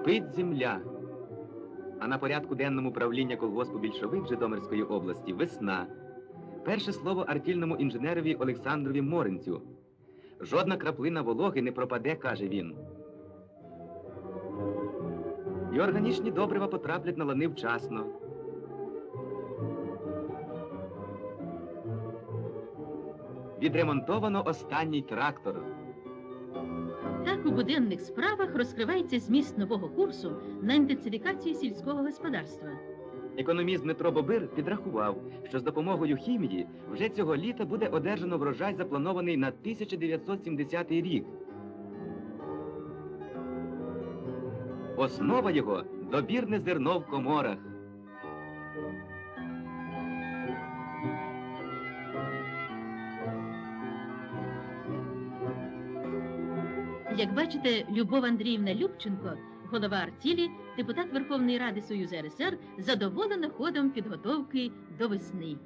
Спить земля. А на порядку денному правління колгоспу більшовик Житомирської області весна. Перше слово артільному інженерові Олександрові Моренцю. Жодна краплина вологи не пропаде, каже він. І органічні добрива потраплять на лани вчасно. Відремонтовано останній трактор. Так у буденних справах розкривається зміст нового курсу на інтенсифікацію сільського господарства. Економіст Дмитро Бобир підрахував, що з допомогою хімії вже цього літа буде одержано врожай, запланований на 1970 рік. Основа його добірне зерно в коморах. Як бачите, Любов Андріївна Любченко, голова артілі, депутат Верховної Ради Союзу РСР, задоволена ходом підготовки до весни.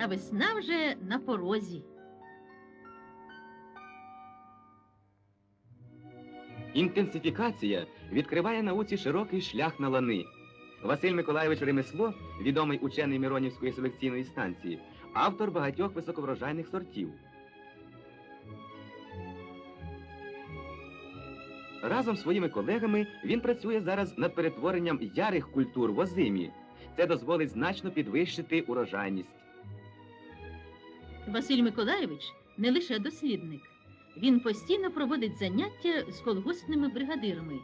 А весна вже на порозі. Інтенсифікація відкриває науці широкий шлях на лани. Василь Миколайович Ремесло, відомий учений Миронівської селекційної станції, автор багатьох високоврожайних сортів. Разом з своїми колегами він працює зараз над перетворенням ярих культур в озимі. Це дозволить значно підвищити урожайність. Василь Миколайович не лише дослідник. Він постійно проводить заняття з колгоспними бригадирами.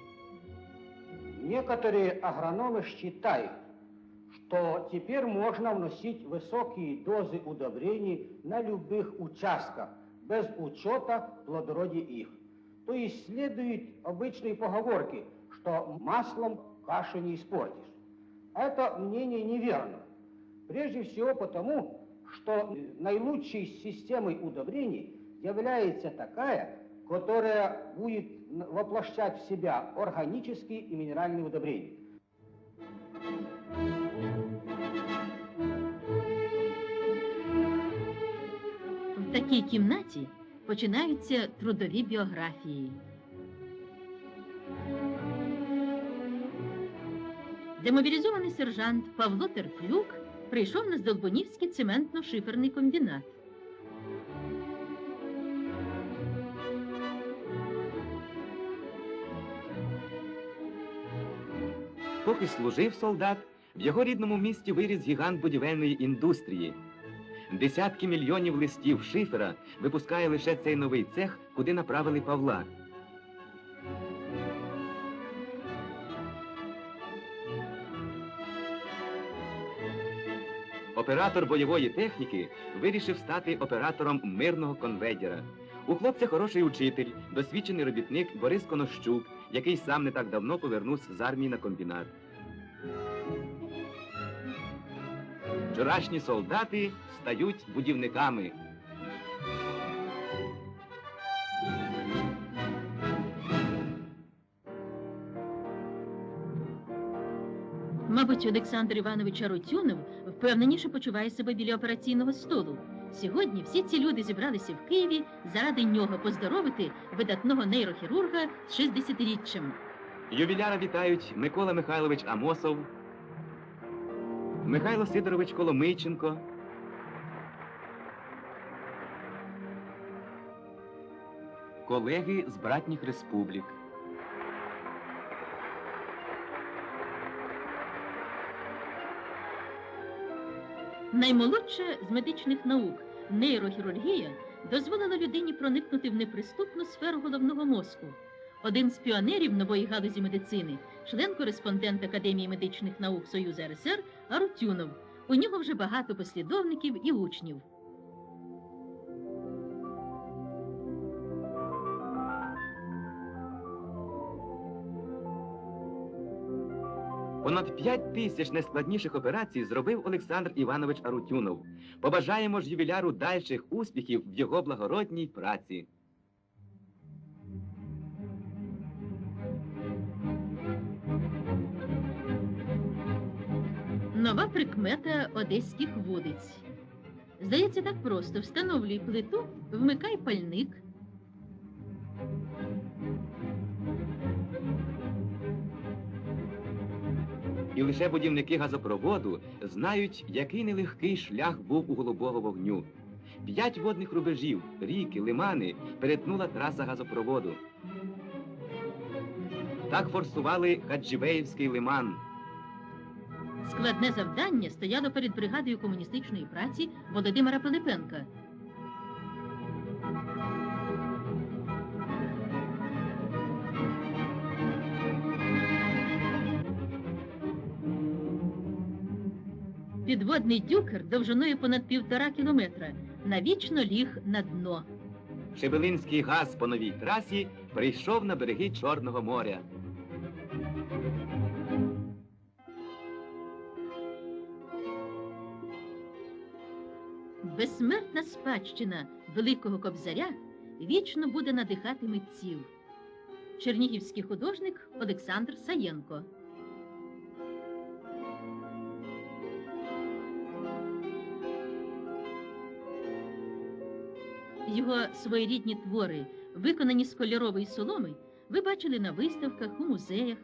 Некоторые агрономы считают, что теперь можно вносить высокие дозы удобрений на любых участках, без учета плодородия их. То есть следует обычной поговорке, что маслом кашу не испортишь. Это мнение неверно. Прежде всего потому, что наилучшей системой удобрений является такая, которая будет воплощать в себя органические и минеральные удобрения. В такій кімнаті починаються трудові біографії. Демобілізований сержант Павло Терплюк прийшов на Здолбунівський цементно-шиферний комбінат. Поки служив солдат, в його рідному місті виріс гігант будівельної індустрії. Десятки мільйонів листів шифера випускає лише цей новий цех, куди направили Павла. Оператор бойової техніки вирішив стати оператором мирного конвейера. У хлопця хороший учитель, досвідчений робітник Борис Конощук, який сам не так давно повернувся з армії на комбінат. Вчорашні солдати стають будівниками. Мабуть, Олександр Іванович Арутюнов впевненіше почуває себе біля операційного столу. Сьогодні всі ці люди зібралися в Києві заради нього поздоровити видатного нейрохірурга з 60-річчям. Ювіляра вітають Микола Михайлович Амосов, Михайло Сидорович Коломийченко, колеги з братніх республік. Наймолодша з медичних наук нейрохірургія дозволила людині проникнути в неприступну сферу головного мозку. Один з піонерів нової галузі медицини, член-кореспондент Академії медичних наук Союзу РСР Арутюнов. У нього вже багато послідовників і учнів. Понад 5 тисяч найскладніших операцій зробив Олександр Іванович Арутюнов. Побажаємо ж ювіляру дальших успіхів в його благородній праці. Нова прикмета одеських вулиць. Здається, так просто. Встановлюй плиту, вмикай пальник. І лише будівники газопроводу знають, який нелегкий шлях був у голубого вогню. П'ять водних рубежів, ріки, лимани перетнула траса газопроводу. Так форсували Хаджівеївський лиман. Складне завдання стояло перед бригадою комуністичної праці Володимира Пилипенка. Підводний дюкер довжиною понад півтора кілометра навічно ліг на дно. Шебелинський газ по новій трасі прийшов на береги Чорного моря. Безсмертна спадщина Великого Кобзаря вічно буде надихати митців. Чернігівський художник Олександр Саєнко. Його своєрідні твори, виконані з кольорової соломи, ви бачили на виставках у музеях.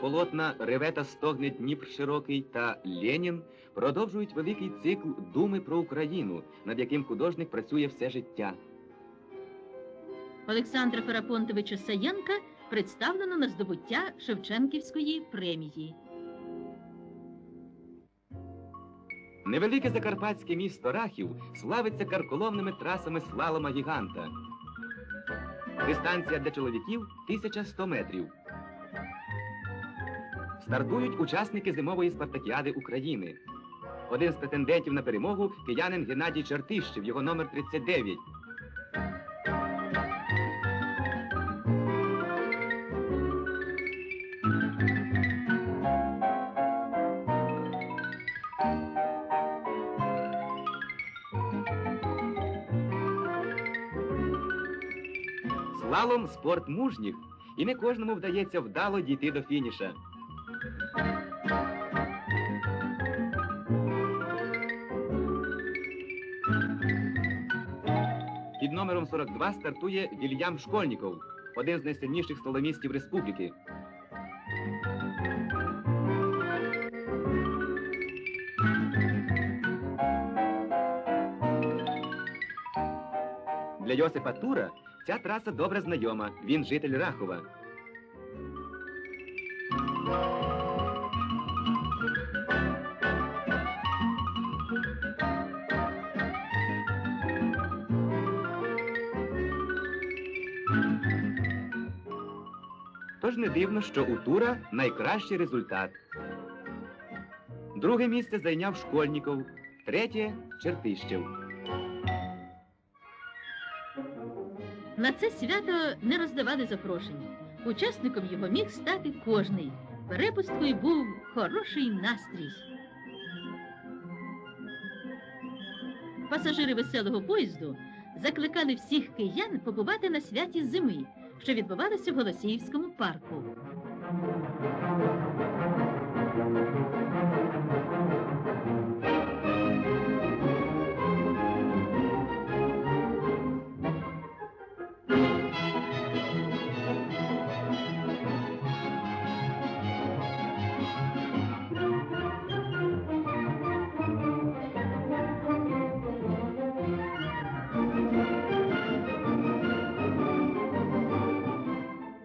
Полотна Ревета стогне Дніпр широкий та Ленін продовжують великий цикл Думи про Україну, над яким художник працює все життя. Олександра Ферапонтовича Саєнка представлено на здобуття Шевченківської премії. Невелике закарпатське місто Рахів славиться карколомними трасами слалома гіганта. Дистанція для чоловіків 1100 метрів. Стартують учасники зимової спартакіади України. Один з претендентів на перемогу киянин Геннадій Чертищев, його номер 39. Слалом спорт мужніх, і не кожному вдається вдало дійти до фініша. Під номером 42 стартує Вільям Школьніков, один з найсильніших столомістів республіки. Для Йосипа Тура ця траса добре знайома. Він житель Рахова. Тож не дивно, що у Тура найкращий результат. Друге місце зайняв Школьніков, третє Чертищев. На це свято не роздавали запрошень. Учасником його міг стати кожний. Перепусткою був хороший настрій. Пасажири веселого поїзду закликали всіх киян побувати на святі зими, що відбувалося в Голосіївському парку.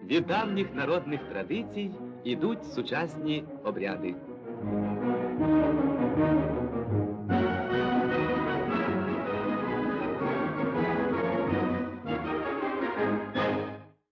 Від давніх народних традицій ідуть сучасні обряди.